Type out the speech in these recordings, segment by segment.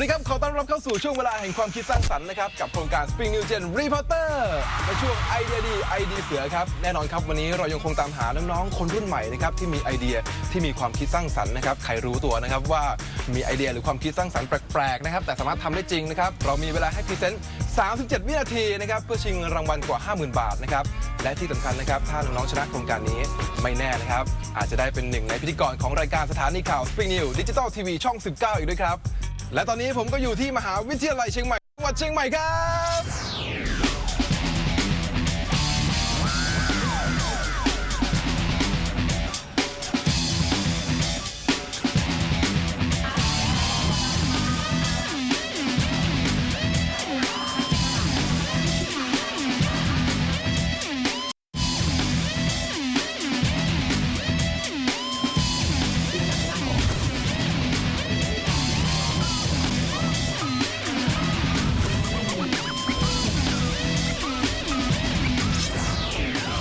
วัสดีครับ ขอต้อนรับเข้าสู่ช่วงเวลาแห่งความคิดสร้างสรรค์นะครับกับโครงการ Spring New Gen Reporter ในช่วงไอเดียดีไอเดียเสือครับแน่นอนครับวันนี้เรายังคงตามหาน้องๆคนรุ่นใหม่นะครับที่มีไอเดียที่มีความคิดสร้างสรรค์นะครับใครรู้ตัวนะครับว่ามีไอเดียหรือความคิดสร้างสรรค์แปลกๆนะครับแต่สามารถทำได้จริงนะครับเรามีเวลาให้พรีเซนต์37 วินาทีนะครับเพื่อชิงรางวัลกว่า 50,000 บาทนะครับและที่สำคัญนะครับถ้าน้องๆชนะโครงการนี้ไม่แน่นะครับอาจจะได้เป็นหนึ่งในพิธีกรของรายการสถานีข่าว Spring News Digital TV ช่อง 19 อีกด้วยครับ และตอนนี้ผมก็อยู่ที่มหาวิทยาลัยเชียงใหม่จังหวัดเชียงใหม่ครับ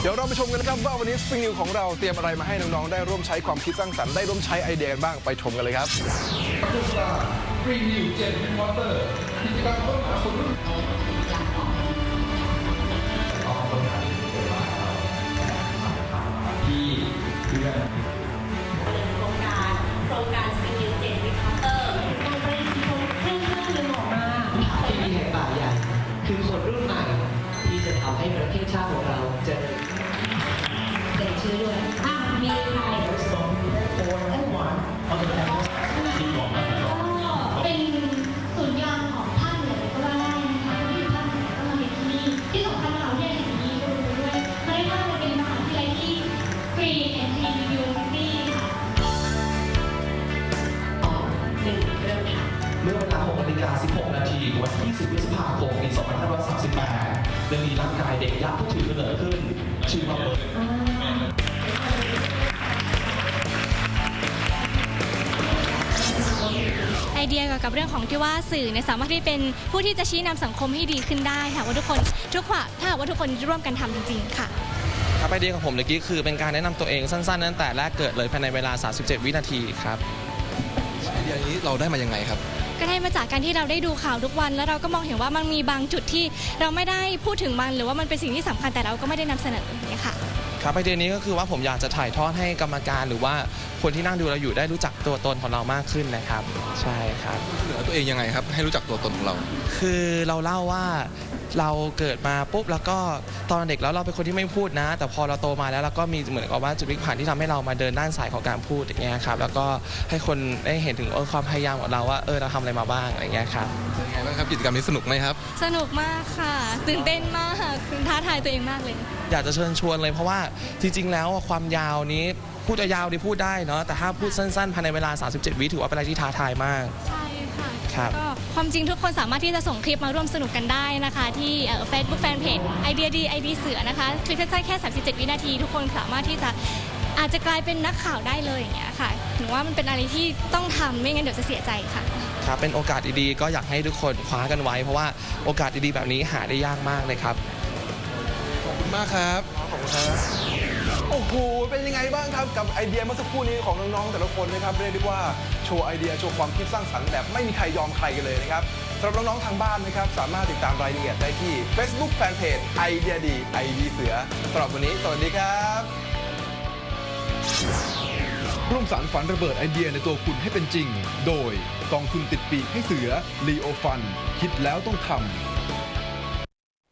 ดี๋ยวเราไปชมกันนะครับว่าวันนี้ Spring News ของเราเตรียมอะไรมาให้น้องๆได้ร่วมใช้ความคิดสร้างสรรค์ได้ร่วมใช้ไอเดียกันบ้างไปชมกันเลยครับ Spring News Gen Reporter กิจกรรมค้นหาคนรุ่นโครงการโครงการสกิลเจ็ดวิคาเตอร์การไปชมเครื่องเครื่องหนึ่งออกมาที่มีแห่งป่าใหญ่คือคนรุ่นใหม่ ที่จะทำให้ประเทศชาติของเราเจริญ ด้วยอะมีใครก็เป็นศูนย์กลางของภาคเหนือเลยก็ว่าได้นะคะที่อยู่ภาคเหนือก็มาเรียนที่นี่ที่สำคัญมหาวิทยาลัยแห่งนี้ก็รู้ด้วยไม่ได้ว่ามันเป็นมหาวิทยาลัยที่ Green and Clean University ค่ะหนึ่งเริ่มค่ะเมื่อเวลา6นาฬิกา16 นาทีวันที่ 20พฤษภาคม ปี 2538เรื่องนี้ร่างกายเด็กยักษ์ผู้ถือกำเนิดขึ้น ชื่อว่าเบิร์ดไอเดียเกี่ยวกับเรื่องของที่ว่าสื่อเนี่ยสามารถที่เป็นผู้ที่จะชี้นำสังคมให้ดีขึ้นได้ค่ะว่าทุกคนทุกว่าถ้าหากว่าทุกคนร่วมกันทำจริงๆค่ะ ครับไอเดียของผมเมื่อกี้คือเป็นการแนะนำตัวเองสั้นๆตั้งแต่แรกเกิดเลยภายในเวลา 37 วินาทีครับ ไอเดียนี้เราได้มายังไงครับ ก็ได้มาจากการที่เราได้ดูข่าวทุกวัน แล้วเราก็มองเห็นว่ามันมีบางจุดที่เราไม่ได้พูดถึงมัน หรือว่ามันเป็นสิ่งที่สำคัญแต่เราก็ไม่ได้นำเสนออย่างเนี่ยค่ะ ครับไอเดียนี้ก็คือว่าผมอยากจะถ่ายทอดให้กรรมการหรือว่าคนที่นั่งดูเราอยู่ได้รู้จักตัวตนของเรามากขึ้นนะครับ ใช่ครับ เหลือตัวเองยังไงครับ ให้รู้จักตัวตนของเรา คือเราเล่าว่า เราเกิดมาปุ๊บแล้วก็ตอนเด็กแล้วเราเป็นคนที่ไม่พูดนะ แต่พอเราโตมาแล้วเราก็มีเหมือนกับว่าจุดพลิกผันที่ทำให้เรามาเดินด้านสายของการพูดอย่างเงี้ยครับแล้วก็ให้คนได้เห็นถึงเออความพยายามของเราว่าเออเราทำอะไรมาบ้างอะไรเงี้ยครับเป็นยังไงบ้างครับกิจกรรมนี้สนุกไหมครับ สนุกมากค่ะ ตื่นเต้นมากคือท้าทายตัวเองมากเลย อยากจะเชิญชวนเลยเพราะว่าจริง ๆ แล้วความยาวนี้พูดยาวๆดีพูดได้เนาะแต่ถ้าพูดสั้นๆภายในเวลา 37 วิถือว่าเป็นอะไรที่ท้าทายมากใช่ ค่ะครับก็ความจริงทุกคนสามารถที่จะส่งคลิปมาร่วมสนุกกันได้นะคะ ที่เฟซบุ๊กแฟนเพจไอเดียดีไอดีเสือนะคะคลิปสั้นๆแค่ 37 วินาที ทุกคนสามารถที่จะอาจจะกลายเป็นนักข่าวได้เลยอย่างเงี้ยค่ะหนูว่ามันเป็นอะไรที่ต้องทำไม่งั้นเดี๋ยวจะเสียใจค่ะ ครับเป็นโอกาสดีๆก็อยากให้ทุกคนคว้ากันไว้ เพราะว่าโอกาสดีๆแบบนี้หาได้ยากมากเลยครับ ขอบคุณมากครับ ขอบคุณครับ โอ้โห เป็นยังไงบ้างครับกับไอเดียเมื่อสักครู่นี้ของน้องๆแต่ละคนนะครับเรียกได้ว่าโชว์ไอเดียโชว์ความคิดสร้างสรรค์แบบไม่มีใครยอมใครกันเลยนะครับสำหรับน้องๆทางบ้านนะครับสามารถติดตามรายละเอียดได้ที่ Facebook Fanpage ไอเดียดีไอดีเสือสำหรับวันนี้สวัสดีครับร่วมสารฝันระเบิดไอเดียในตัวคุณให้เป็นจริง โดยกองทุนติดปีกให้เสือ Leo Fund คิดแล้วต้องทำ